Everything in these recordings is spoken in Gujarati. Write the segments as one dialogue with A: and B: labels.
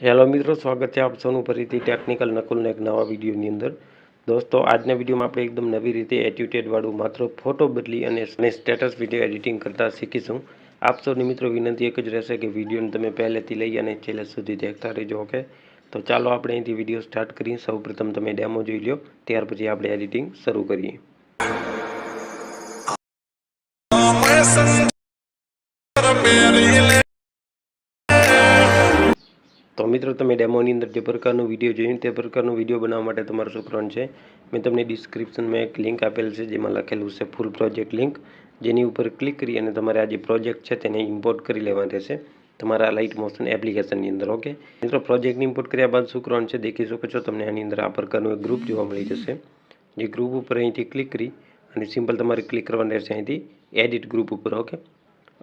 A: હેલો મિત્રો, સ્વાગત છે આપ સૌનું ફરીથી ટેકનિકલ નકુલના એક નવા વિડીયોની અંદર. દોસ્તો, આજના વિડીયોમાં આપણે એકદમ નવી રીતે એટ્યુટેડવાળું માત્ર ફોટો બદલી અને સ્ટેટસ વીડિયો એડિટિંગ કરતાં શીખીશું. આપ સૌની મિત્રો વિનંતી એક જ રહેશે કે વિડીયોને તમે પહેલેથી લઈ અને છેલ્લે સુધી દેખતા રહેજો, ઓકે? તો ચાલો આપણે અહીંથી વીડિયો સ્ટાર્ટ કરીએ. સૌપ્રથમ તમે ડેમો જોઈ લો ત્યાર પછી આપણે એડિટિંગ શરૂ કરીએ. તો મિત્રો, તમે ડેમોની અંદર જે પ્રકારનો વીડિયો જોયું તે પ્રકારનો વીડિયો બનાવવા માટે તમારો શુક્રણ છે. મેં તમને ડિસ્ક્રિપ્શનમાં એક લિંક આપેલ છે, જેમાં લખેલું છે ફૂલ પ્રોજેક્ટ લિંક. જેની ઉપર ક્લિક કરી અને તમારે આ જે પ્રોજેક્ટ છે તેને ઇમ્પોર્ટ કરી લેવા રહેશે. તમારા લાઇટ મોશન એપ્લિકેશનની અંદર, ઓકે? મિત્રો, પ્રોજેક્ટની ઇમ્પોર્ટ કર્યા બાદ શું કરવાનું છે. દેખી શકો છો, તમને આની અંદર આ પ્રકારનું એક ગ્રુપ જોવા મળી જશે. જે ગ્રુપ ઉપર અહીંથી ક્લિક કરી અને સિમ્પલ તમારે ક્લિક કરવાનું રહેશે અહીંથી એડિટ ગ્રુપ ઉપર, ઓકે?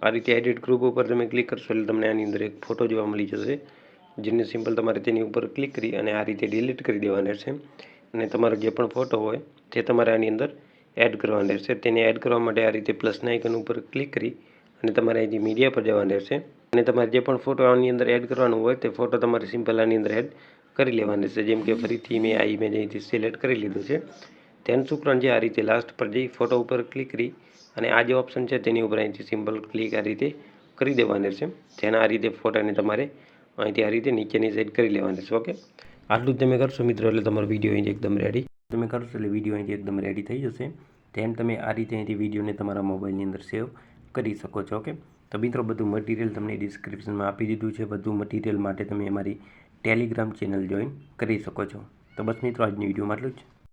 A: આ રીતે એડિટ ગ્રુપ ઉપર તમે ક્લિક કરશો એટલે તમને આની અંદર એક ફોટો જોવા મળી જશે. જેને સિમ્પલ તમારે તેની ઉપર ક્લિક કરી અને આ રીતે ડિલીટ કરી દેવાનો છે અને તમારો જે પણ ફોટો હોય તે તમારે આની અંદર એડ કરવાનો રહેશે, તેને એડ કરવા માટે આ રીતે પ્લસના આઇકન ઉપર ક્લિક કરી અને તમારે અહીંથી મીડિયા પર જવાનું રહેશે. અને તમારે જે પણ ફોટો આની અંદર એડ કરવાનો હોય, તે ફોટો તમારે સિમ્પલ આની અંદર એડ કરી લેવાનો રહેશે. જેમ કે ફરીથી મેં આ ઇમેજ અહીંથી સિલેક્ટ કરી લીધું છે. તેનું શુક્રણ જે છે આ રીતે લાસ્ટ પર જઈ ફોટો ઉપર ક્લિક કરી અને આ જે ઓપ્શન છે, તેની ઉપર અહીંથી સિમ્પલ ક્લિક આ રીતે કરી દેવાની રહેશે. જેના આ રીતે ફોટાને તમારે અહીંથી આ રીતે નીચેની સાઈડ કરી લેવાનું રહેશે ઓકે આટલું જ તમે કરશો મિત્રો, એટલે તમારો વીડિયો અહીંથી એકદમ રેડી તમે કરશો એટલે વીડિયો અહીંથી એકદમ રેડી થઈ જશે. તેમ તમે આ રીતે અહીંથી વિડીયોને તમારા મોબાઈલની અંદર સેવ કરી શકો છો ઓકે તો મિત્રો, બધું મટીરિયલ તમને ડિસ્ક્રિપ્શનમાં આપી દીધું છે. બધું મટીરિયલ માટે તમે અમારી ટેલિગ્રામ ચેનલ જોઈન કરી શકો છો. તો બસ મિત્રો, આજની વિડીયોમાં આટલું જ.